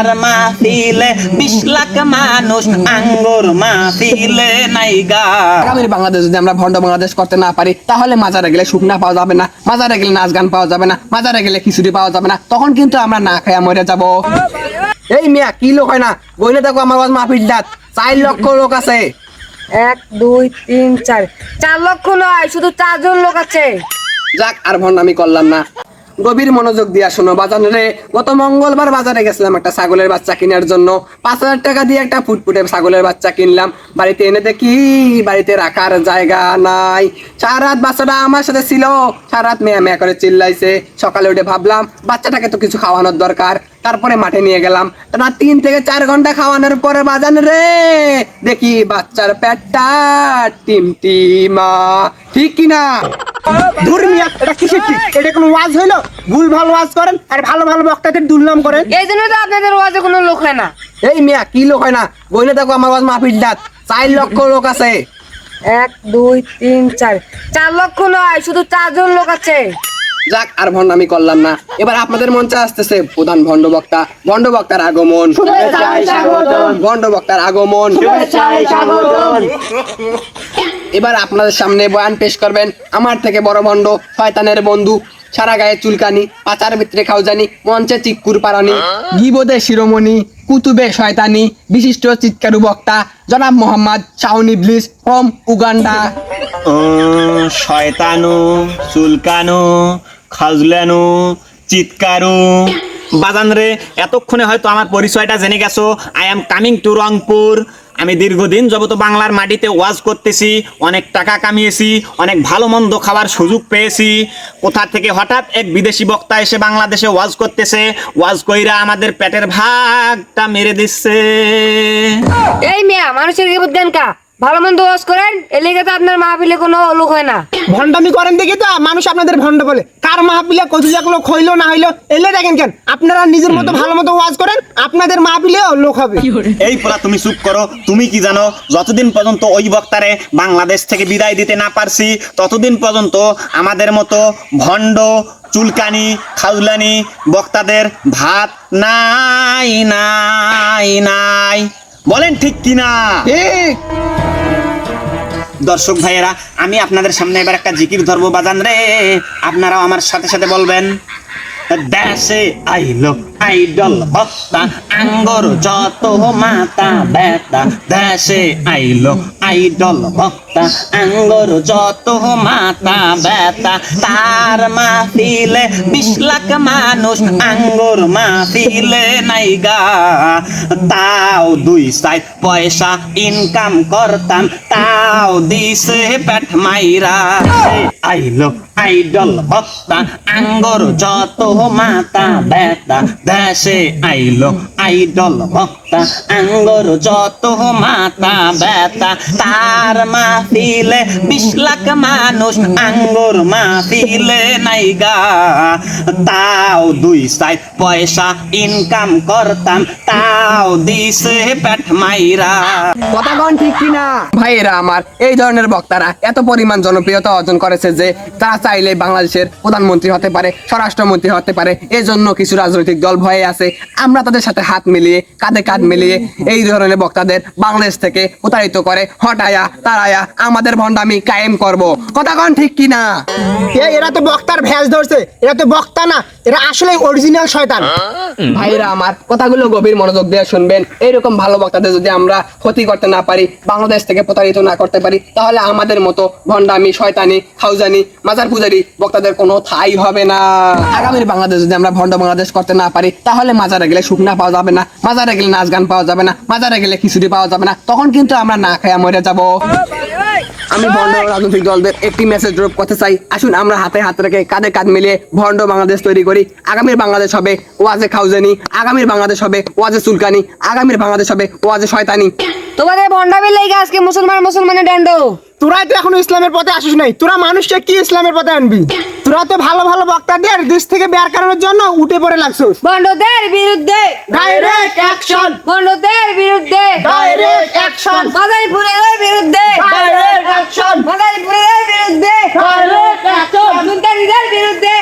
তার মাহফিলে বিশ লাখ মানুষ আঙ্গুর মাহফিলে নাইগা। আগামীর বাংলাদেশ যদি আমরা ভণ্ড বাংলাদেশ করতে না পারি তাহলে মাজারে গেলে শুকনা পাওয়া যাবে না মাজারে গেলে নাচ গান পাওয়া যাবে না মাজারে গেলে খিচুড়ি পাওয়া যাবে না তখন কিন্তু আমরা না খাইয়া মরে যাব। এই মিয়া কি লোক হয় না? বইলে দেখো আমার ওয়াজ মাহফিল দাঁত। চার লক্ষ লোক আছে। এক দুই তিন চার। চার লক্ষ নয় শুধু চারজন লোক আছে। যাক আর ভণ্ড আমি করলাম না। গভীর মনোযোগ দিয়া শোনো বাজারে গত মঙ্গলবার বাজারে গেছিলাম একটা ছাগলের বাচ্চা কেনার জন্য। পাঁচ হাজার টাকা দিয়ে একটা ফুটফুটে ছাগলের বাচ্চা কিনলাম। বাড়িতে এনে দেখি বাড়িতে রাখার জায়গা নাই। সারা রাত বাচ্চাটা আমার সাথে ছিল। সারা রাত মেয়া মেয়া করে চিল্লাইছে। সকালে উঠে ভাবলাম, বাচ্চাটাকে তো কিছু খাওয়ানোর দরকার। তারপরে মাঠে নিয়ে গেলাম। টানা তিন থেকে চার ঘণ্টা খাওয়ানোর পরে বাজান রে, দেখি বাচ্চার পেটটা টিম টিমা ঠিক কিনা? ধর্মিয়া এটা কিসের ঠিক এটা কোনো ওয়াজ হইল? ভুল ভালো ওয়াজ করেন আর ভালো ভালো বক্তাদের দুর্নাম করেন। এই জন্য তো আপনাদের ওয়াজে কোনো লোক হয় না। এই মিয়া কি লোক হয় না? দেখো আমার ওয়াজ মাহফিল দাঁত। চার লক্ষ লোক আছে। এক দুই তিন চার। চার লক্ষ নয় শুধু চারজন লোক আছে। যাক আর আমি করলাম না। এবার আপনাদের মঞ্চে আসতেছে প্রধান ভণ্ড বক্তা। ভণ্ড বক্তার আগমন। ভণ্ড বক্তার আগমন। এবার আপনাদের সামনে বয়ান পেশ করবেন আমার থেকে বড় ভণ্ড, শয়তানের বন্ধু, সারা গায়ে চুলকানি, পাচার ভিতরে খাওজানি মঞ্চে চিক্কুর পারানি, গিবদে শিরোমণি, কুতুবে শয়তানি, বিশিষ্ট চিৎকারু বক্তা, জনাব মোহাম্মদ শাওন ইবলিস ফ্রম উগান্ডা। শয়তানু, চুলকানু খাজলানু চিৎকারু। বাজান রে, এতক্ষণে হয়তো আমার পরিচয়টা জেনে গেছো। I am coming to Rangpur আমি দীর্ঘদিন যাবত বাংলার মাটিতে ওয়াজ করতেছি, অনেক টাকা কামিয়েছি, অনেক ভালো মন্দ খাওয়ার সুযোগ পেয়েছি। কোথা থেকে হঠাৎ এক বিদেশি বক্তা এসে বাংলাদেশে ওয়াজ করতেছে, ওয়াজ কইরা আমাদের পেটের ভাগটা মেরে দিচ্ছে। এই মেয়া, মানুষের কি ভালো মন্দ ওয়াজ করেন এর লেগে তো আপনার মাহফিলে কোনো লোক হয় না। ভণ্ডামি করেন দেখি তো মানুষ আপনাদের ভণ্ড বলে। কার মাহপিলে কত জাগলো খইলো না হইল এলে দেখেন কেন? আপনারা নিজের মতো ভালো মতো ওয়াজ করেন আপনাদের মাহপিলেও লোক হবে। এই পোলা তুমি চুপ করো তুমি কি জানো যতদিন পর্যন্ত ওই বক্তারে বাংলাদেশ থেকে বিদায় দিতে না পারছি ততদিন পর্যন্ত আমাদের মতো ভণ্ড চুলকানি খাউলানি বক্তাদের ভাত নাই নাই নাই। বলেন ঠিক কিনা? ঠিক। দর্শক ভাইয়েরা, আমি আপনাদের সামনে এবার একটা জিকির ধর্ম বাজান রে। আপনারাও আমার সাথে সাথে বলবেন, দেশে আইলো আইডল ভক্তা আঙ্গর যত মাতা বেতা, দেশে আইলো আইডল ভক্তা আঙ্গর যত মাতা বেতা তার মাহফিলে বিশ লাখ মানুষ আঙ্গুর মাহফিলে নাইগা। তাও দুই সাইড পয়সা ইনকাম করতাম, তাও দিছে পেট মাইরা। আইলো আইডল ভক্তা আঙ্গুর যত মাতা বেতা দেশে আইলো আইডল ভক্তা আঙ্গুর যত মাতা বেতা তার মাহফিলে বিশ লাখ মানুষ আঙ্গুর মাহফিলে নাইগা। তাও দুই সাইড পয়সা ইনকাম করতাম তাও দিছে পেট মাইরা। কথা কন ঠিক কিনা? ভাইয়েরা আমার এই ধরনের বক্তারা এত পরিমাণ জনপ্রিয়তা অর্জন করেছে যে তা চাইলে বাংলাদেশের প্রধানমন্ত্রী হতে পারে স্বরাষ্ট্রমন্ত্রী হতে পারে এই জন্য কিছু রাজনৈতিক দল ভয়ে আছে। আমরা তাদের সাথে হাত মিলিয়ে কাঁধে কাঁধ মিলিয়ে এই ধরনের বক্তাদের বাংলাদেশ থেকে প্রতারিত করে হটায়া তারায়া আমাদের ভণ্ডামি কায়েম করব। কথা কন ঠিক কিনা? এ এরা তো বক্তার ভ্যাস ধরছে। এরা তো বক্তা না এরা আসলে অরিজিনাল শয়তান। ভাইরা আমার কথাগুলো গভীর মনোযোগ দিয়ে শুনবেন। এইরকম ভালো বক্তাদের যদি আমরা ক্ষতি করতে না পারি বাংলাদেশ থেকে প্রতারিত না করতে পারি তাহলে আমাদের মতো ভণ্ডামি শয়তানি খাউজানি মাজার পূজারি বক্তাদের কোনো ঠাই হবে না। আগামীর বাংলাদেশ যদি আমরা ভণ্ড বাংলাদেশ করতে না পারি তাহলে মাজারে গেলে শুকনা পাওয়া যাবে না মাজারে গেলে নাচ গান পাওয়া যাবে না মাজারে গেলে খিচুড়ি পাওয়া যাবে না। তখন কিন্তু আমরা না খাইয়া মরে আমি ভণ্ড রাজনৈতিক দলদের একটি মেসেজ ড্রপ করতে চাই। আসুন আমরা হাতে হাত রেখে কাঁধে কাঁধ মিলিয়ে ভণ্ড বাংলাদেশ তৈরি করি। আগামীর বাংলাদেশ হবে ওয়াজে খাউজানি, আগামীর বাংলাদেশ হবে ওয়াজে চুলকানি, আগামীর বাংলাদেশ হবে ওয়াজে শয়তানি। তোমাদের ভণ্ডামির লেগে আজকে মুসলমান মুসলমানের দণ্ড তোরা তো এখনও ইসলামের পথে আসিস নাই। তোরা মানুষকে কি ইসলামের পথে আনবি? তোরা তো ভালো ভালো বক্তাদের দেশ থেকে বের করানোর জন্য উঠে পড়ে লাগছিস। বন্ডদের বিরুদ্ধে ডাইরেক্ট অ্যাকশন বন্ডদের বিরুদ্ধে ডাইরেক্ট অ্যাকশন মাদারীপুরের বিরুদ্ধে ডাইরেক্ট অ্যাকশন মাদারীপুরের বিরুদ্ধে ডাইরেক্ট অ্যাকশন সুলতানিদের বিরুদ্ধে